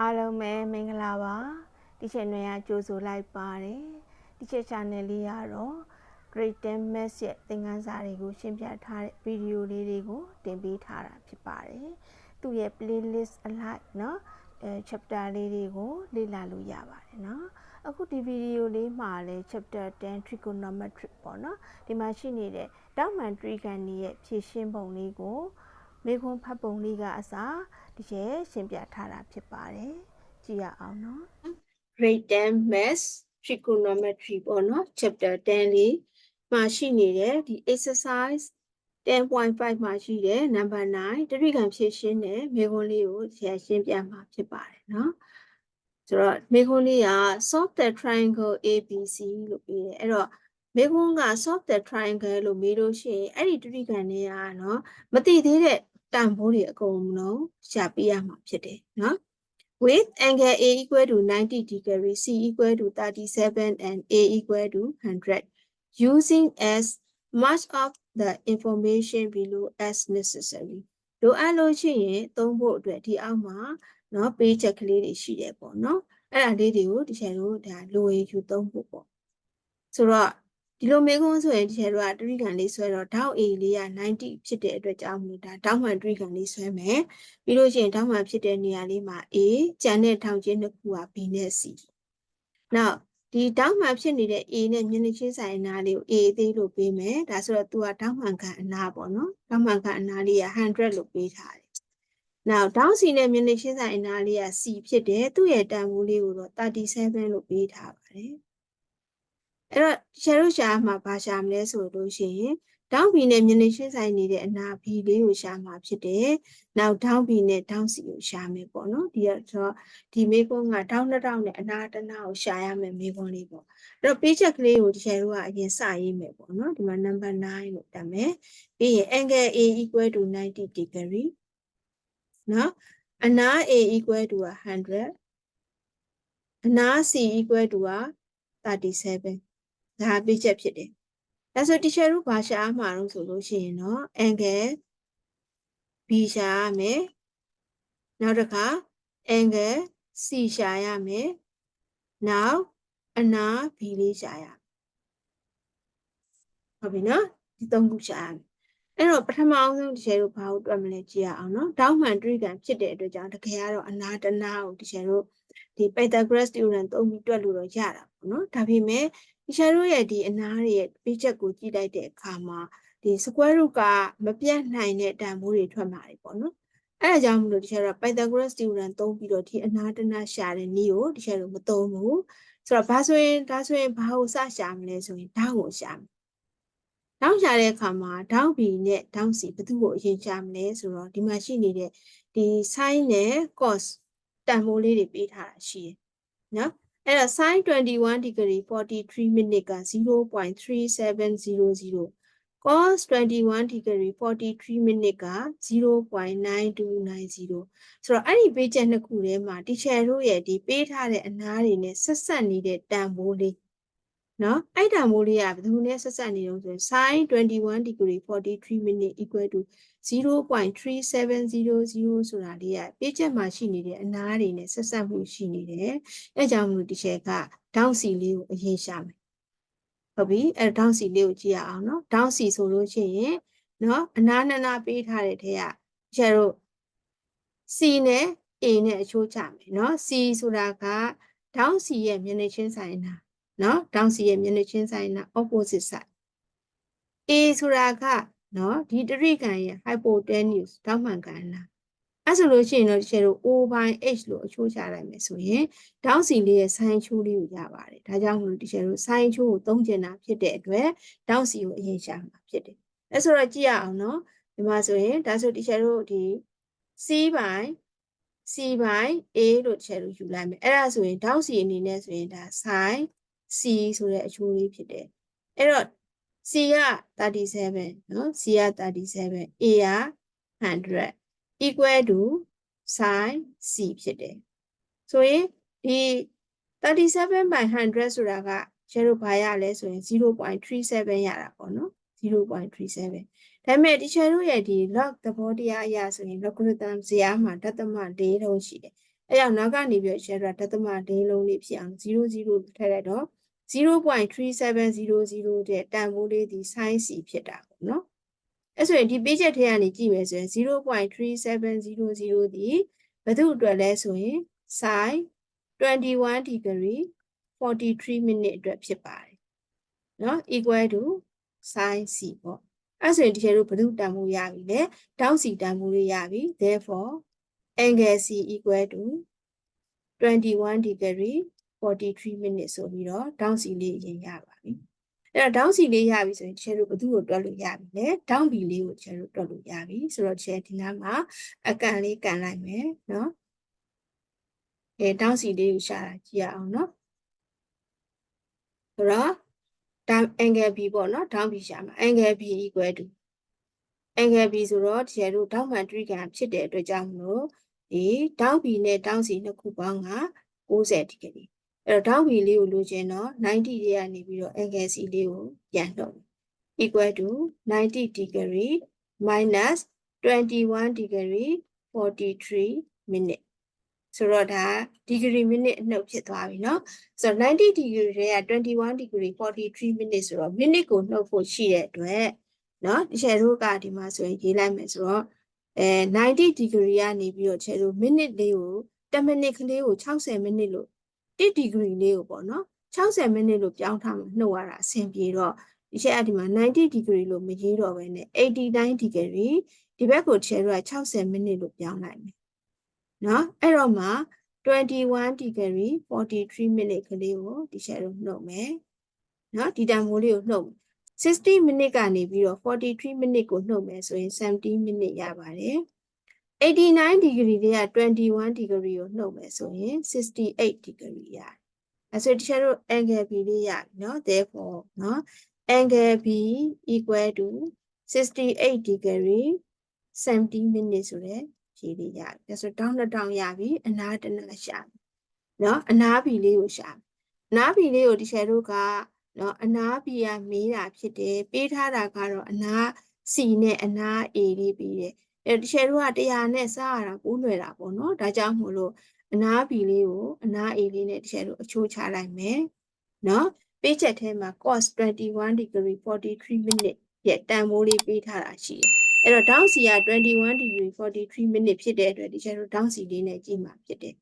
အားလုံးပဲမင်္ဂလာပါဒီချက်နွေရကြိုဆိုလိုက်ပါတယ်ဒီချက် channel လေးကတော့ Great 10 Maths ရဲ့သင်ခန်းစာတွေကိုရှင်းပြထားတဲ့ဗီဒီယိုလေးတွေကိုတင်ပေးထားတာဖြစ်ပါတယ်သူ့ရဲ့ playlist အလိုက်เนาะအဲ chapter လေးတွေကိုလေ့လာလို့ရပါတယ်เนาะအခုဒီဗီဒီယိုလေးမှာလည်း chapter 10 trigonometry ပေါ့เนาะဒီမှာရှိနေတဲ့တောက်မှန် trigon ရဲ့ဖြည့်ရှင်းပုံလေးကိုမေခွန်းဖတ်ပုံလေးကအစား ဒီကျဲရှင်းပြထားတာဖြစ်ပါတယ်ကြည့်ရအောင်နော် grade 10 maths trigonometry ပေါ့နော် chapter 10လေးမှာရှိနေတဲ့ဒီ exercise 10.5မှာရှိတဲ့ number 9တတိကံဖြည့်ရှင်းတဲ့မေခွန်းလေးကိုဆရာရှင်းပြမှာဖြစ်ပါတယ်နော်ဆိုတော့မေခွန်းလေးက solve the triangle ABC လို့ပြီးတယ်အဲ့တော့မေခွန်းက solve the triangle လို့မေးလို့ရှိရင်အဲ့ဒီတတိကံလေးကနော်မသိသေးတဲ့ တန်ဖိုးတွေအကုန်လုံးရှာပြရမှာဖြစ်တယ်နော် with angle A equal to 90 degree, C equal to 37 and A equal to 100 using as much of the information below as necessary. လိုအပ်လို့ရှိရင်သုံးဖို့အတွက်ဒီအောက်မှာเนาะပေးချက်ကလေးတွေရှိတယ်ပေါ့เนาะအဲ့ဒါလေးတွေကိုဒီချက်တို့ဒါလိုရင်ယူသုံးဖို့ပေါ့ဆိုတော့ ဒီလိုမေးခွန်းဆိုရင်ဒီချက်တို့ကတရိကန်လေးဆွဲတော့ဒေါက် A လေးက90ဖြစ်တဲ့အတွက်ကြောင့်မလို့ဒါဒေါက်မှန်တရိကန်လေးဆွဲမယ်ပြီးလို့ရှိရင်ဒေါက်မှန်ဖြစ်တဲ့နေရာလေးမှာ A ကျန်တဲ့ထောင်ချင်းတစ်ခုက B နဲ့ C နောက်ဒီဒေါက်မှန်ဖြစ်နေတဲ့ A နဲ့မျက်နှာချင်းဆိုင်အနာလေးကို A အသေးလို့ပေးမယ်ဒါဆိုတော့ तू ကဒေါက်မှန်ခံအနာပေါ့နော်ဒေါက်မှန်ခံအနာလေးက100လို့ပေးထားတယ်နောက်ဒေါက်စီနဲ့မျက်နှာချင်းဆိုင်အနာလေးက C ဖြစ်တယ်သူ့ရဲ့တန်ဖိုးလေးကိုတော့37လို့ပေးထားပါတယ် အဲ့တော့ရှာတို့ရှာမှာဘာရှာမလဲဆိုလို့ရှိရင်ဒေါင်းဘီနဲ့မျက်နှာချင်းဆိုင်နေတဲ့အနာဘီလေးကိုရှာမှာဖြစ်တယ်။နောက်ဒေါင်းဘီနဲ့ဒေါင်းစီကိုရှာမယ်ပေါ့နော်။ဒီတော့ဒီမေးခွန်းကဒေါင်းနှစ်ဒေါင်းနဲ့အနာတစ်နာကိုရှာရမယ်မေးခွန်းလေးပေါ့။အဲ့တော့ပေးချက်ကလေးကိုဒီရှာတို့ကအရင်စရေးမယ်ပေါ့နော်။ဒီမှာ number 9လို့တတ်မယ်။ပြီးရင် angle A equal to 90 degree နော်။အနာ A equal to 100အနာ C equal to 37 ဒါပေးချက်ဖြစ်တယ်။ဒါဆို teacher တို့ဘာရှာမှာတော့ဆိုလို့ရှိရင်တော့ angle B ရှာရမယ်။နောက်တစ်ခါ angle C ရှာရမယ်။နောက်အနာ B လေးရှာရမယ်။ဟုတ်ပြီနော်။ဒီသုံးခုရှာရမယ်။အဲ့တော့ပထမအောင်ဆုံး teacher တို့ဘာကိုတွက်မလဲကြည့်ရအောင်နော်။တောင်းမှန်တွေးကံဖြစ်တဲ့အတွက်ကြောင့်တကယ်ကတော့အနာတနာကို teacher တို့ဒီ Pythagoras theorem သုံးပြီးတွက်လို့တော့ရတာပေါ့နော်။ဒါပေမဲ့ ဒီရှာတို့ရဲ့ဒီအနားရဲ့ပေးချက်ကိုကြည့်လိုက်တဲ့အခါမှာဒီ square root ကမပြတ်နိုင်တဲ့တန်ဖိုးတွေထွက်มาတယ်ပေါ့နော်အဲဒါကြောင့်မလို့ဒီရှာတို့ Pythagoras theorem သုံးပြီးတော့ဒီအနာတနာရှာတဲ့နည်းကိုဒီရှာတို့မသုံးဘူးဆိုတော့ဘာဆိုရင်ဒါဆိုရင်ဘာကိုစရှာမလဲဆိုရင်ဓာတ်ကိုရှာမယ်ဓာတ်ရှာတဲ့အခါမှာဓာတ် b နဲ့ဓာတ် c ဘယ်သူ့ကိုအရင်ရှာမလဲဆိုတော့ဒီမှာရှိနေတဲ့ဒီ sin နဲ့ cos တန်ဖိုးလေးတွေပေးထားတာရှိတယ်နော် အဲ့ဒါ sin 21 degree 43 minute က0.3700 cos 21 degree 43 minute က0.9290ဆိုတော့အဲ့ဒီပေးချက်နှစ်ခုထဲမှာ teacher တို့ရဲ့ဒီပေးထားတဲ့အနားတွေနဲ့ဆက်ဆက်နေတဲ့တန်ဖိုးလေး နော်အဲ့တန်ဖိုးလေးကဘယ်သူနဲ့ဆက်ဆက်နေတော့ဆိုရင် sin 21 degree 43 minute equal to 0.3700ဆိုတာလေးကပေးချက်မှာရှိနေတဲ့အနားတွေနဲ့ဆက်ဆက်မှုရှိနေတယ်။အဲကြောင့်မလို့ဒီချက်ကဒေါင်းစီလေးကိုအရင်ရှာမယ်။ဟုတ်ပြီ။အဲဒေါင်းစီလေးကိုကြည့်ရအောင်နော်။ဒေါင်းစီဆိုလို့ရှိရင်နော်အနားနနာပေးထားတဲ့ထဲကကျတို့ C နဲ့ A နဲ့အချိုးချမယ်နော်။ C ဆိုတာကဒေါင်းစီရဲ့မျက်နှာချင်းဆိုင်နာ နော်။ဒေါင်းစီရဲ့မျက်နှာချင်းဆိုင်နာ opposite side A ဆိုတာကနော်ဒီတရိကံရဲ့ hypotenuse တောက်မှန်ကဏ္ဍအဲ့ဆိုလို့ရှိရင်တော့ဒီချေတို့ O by H လို့အချိုးချလိုက်မယ်ဆိုရင်တောင်းစီလေးရဲ့ sin ချိုးလေးကိုရပါတယ်ဒါကြောင့်မလို့ဒီချေတို့ sin ချိုးကိုသုံးကျင်တာဖြစ်တဲ့အတွက်တောင်းစီကိုအရင်ရှာမှာဖြစ်တယ်အဲ့ဆိုတော့ကြည့်ရအောင်နော်ဒီမှာဆိုရင်ဒါဆိုဒီချေတို့ဒီ C by C by A လို့ချေတို့ယူလိုက်မယ်အဲ့ဒါဆိုရင်တောင်းစီအနေနဲ့ဆိုရင်ဒါ sin C ဆိုတဲ့အချိုးလေးဖြစ်တယ်အဲ့တော့ C က37နော် C က37 A က100 equal to sin C ဖြစ်တယ်ဆိုရင်ဒီ37 by 100ဆိုတာကကျတို့ဘာရလဲဆိုရင်0.37ရတာပေါ့နော်0.37ဒါပေမဲ့ဒီချေတို့ရဲ့ဒီ log သဘောတရားအရဆိုရင် logarithm ဇယားမှာဒသမ၄လုံးရှိတယ်အဲ့ကြောင့်နောက်ကနေပြီးတော့ရှယ်ကဒသမ၄လုံးလေးဖြစ်အောင်00ထည့်လိုက်တော့ 0.3700တဲ့တန်ဖိုးလေးဒီ sin c ဖြစ်တာပေါ့နော်အဲ့ဆိုရင်ဒီ page ထဲကနေကြည့်မယ်ဆိုရင်0.3700ဒီဘယ်သူအတွက်လဲဆိုရင် sin 21 degree 43 minute အတွက်ဖြစ်ပါတယ်နော် equal to sin c ပေါ့အဲ့ဆိုရင်ဒီချက်တို့ဘယ်သူတန်ဖိုးရပြီလဲတောင်းစီတန်ဖိုးလေးရပြီ therefore angle c equal to 21 degree 43 minutes ဆိုပြီးတော့တောင်းစီလေးရင်ရပါပြီအဲ့တော့တောင်းစီလေးရပြီဆိုရင်ချဲတို့ဘယ်သူ့ကိုတွက်လို့ရပြီလဲတောင်းဘီလေးကိုချဲတို့တွက်လို့ရပြီဆိုတော့ချဲဒီနားမှာအကန်လေးကန်လိုက်မယ်နော်အဲတောင်းစီလေးကိုရှာတာကြည့်ရအောင်နော်ဆိုတော့ down angle b ပေါ့နော် down b ရှာမှာ angle b equal to angle b ဆိုတော့ဒီတို့တောင်းမှန်တွေးကန်ဖြစ်တဲ့အတွက်ကြောင့်မလို့ဒီတောင်း b နဲ့တောင်းစီနှစ်ခုပေါင်းက60ဒီဂရီ အဲ့တော့တောင်း b လေးကိုလိုချင်တော့90တွေကနေပြီးတော့ angle c လေးကိုပြန်တော့ equal to 90 degree minus 21 degree 43 minute ဆိုတော့ဒါ degree minute အနှုတ်ဖြစ်သွားပြီเนาะဆိုတော့90 degree တွေက21 degree 43 minute ဆိုတော့ minute ကိုနှုတ်ဖို့ရှိတဲ့အတွက်เนาะဒီချေတို့ကဒီမှာဆိုရင်ရေးလိုက်မယ်ဆိုတော့အဲ90 degree ကနေပြီးတော့ချေတို့ minute လေးကို10 minute ကလေးကို60 minute လို့ 1ဒီဂရီလေးကိုပေါ့နော်60မိနစ်လို့ပြောင်းထားမှနှုတ်ရတာအဆင်ပြေတော့ဒီချက်အဒီမှာ90ဒီဂရီလို့မရေးတော့ဘဲနဲ့89ဒီဂရီဒီဘက်ကိုချဲလို့60မိနစ်လို့ပြောင်းလိုက်မယ်နော်အဲ့တော့မှ21 degree 43 minute ကလေးကိုဒီချက်လို့နှုတ်မယ်နော်ဒီတန်ဖိုးလေးကိုနှုတ်60 minute ကနေပြီးတော့43 minute ကိုနှုတ်မယ်ဆိုရင်70 minute ရပါတယ် 89 degree တွေက21 degree ကိုနှုတ်မယ်ဆိုရင်68 degree ရတယ်။အဲဆိုတခြားတို့ angle B လေးရပြီနော် therefore နော် angle B equal to 68 degree 70 minutes ဆိုတဲ့ဖြေလေးရတယ်။အဲဆိုတောင်းတစ်တောင်းရပြီအနားတစ်နားရှာပြီ။နော်အနား B လေးကိုရှာပြီ။အနား B လေးကိုတခြားတို့ကနော်အနား B ကမေးတာဖြစ်တယ်ပေးထားတာကတော့အနား C နဲ့အနား A လေးပြီးတယ်။ အဲဒီချက်တို့က100နဲ့စားရတာပိုးလွယ်တာပေါ့နော်ဒါကြောင့်မို့လို့အနားဘီလေးကိုအနား A လေးနဲ့ဒီချက်တို့အချိုးချလိုက်မယ်နော်ပေးချက်ထဲမှာ cos 21 degree 43 minute ရဲ့တန်ဖိုးလေးပေးထားတာရှိတယ်အဲ့တော့ down C က21 degree 43 minute ဖြစ်တဲ့အတွက်ဒီချက်တို့ down C လေးနဲ့ကြည့်မှာဖြစ်တယ်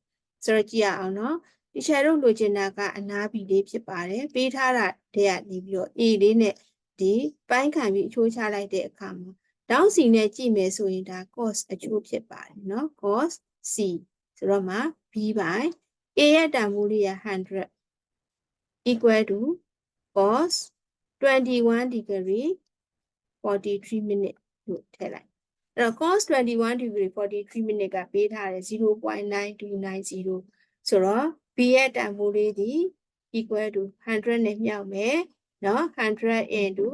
ဆိုတော့ကြည့်ရအောင်နော်ဒီချက်တို့လိုချင်တာကအနားဘီလေးဖြစ်ပါတယ်ပေးထားတာတဲ့ကနေပြီးတော့ A လေးနဲ့ဒီပိုင်းခံပြီးအချိုးချလိုက်တဲ့အခါမှာ down c နဲ့ကြည့်မယ်ဆိုရင်ဒါ cos အချိုးဖြစ်ပါတယ်เนาะ cos c ဆိုတော့မှာ b by a ရဲ့တန်ဖိုးလေးက100 equal to cos 21 degree 43 minute လို့ထည့်လိုက်အဲ့တော့ cos 21 degree 43 minute ကပေးထားတယ်0.9290ဆိုတော့ b ရဲ့တန်ဖိုးလေးဒီ equal to 100နဲ့မြောက်မယ်เนาะ100 into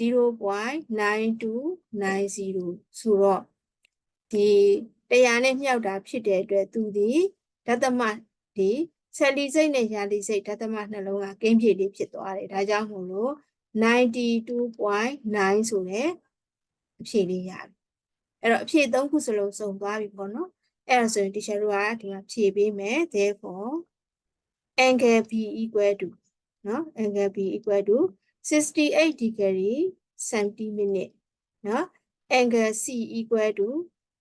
0.9290ဆိုတော့ဒီတရားနဲ့မြောက်တာဖြစ်တဲ့အတွက်သူဒီဓသမဒီဆယ်လီစိတ်နဲ့ရာလီစိတ်ဓသမနှလုံးကကိန်းဖြေလေးဖြစ်သွားတယ်ဒါကြောင့်မို့လို့92.9ဆိုတဲ့အဖြေလေးရတယ်အဲ့တော့အဖြေ၃ခုစလုံးစုံသွားပြီပေါ့နော်အဲ့ဒါဆိုရင် teacher တို့ကဒီမှာဖြေပေးမယ် therefore angle b equal to နော် angle b equal to 68 degree centiminute နော် angle C equal to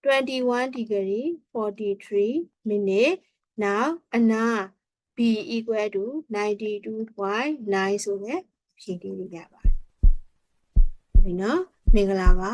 21 degree 43 minute now အနာ B equal to 92.9ဆိုတဲ့ဖြေလေးလေးရပါတယ်ဟုတ်ပြီနော်မင်္ဂလာပါ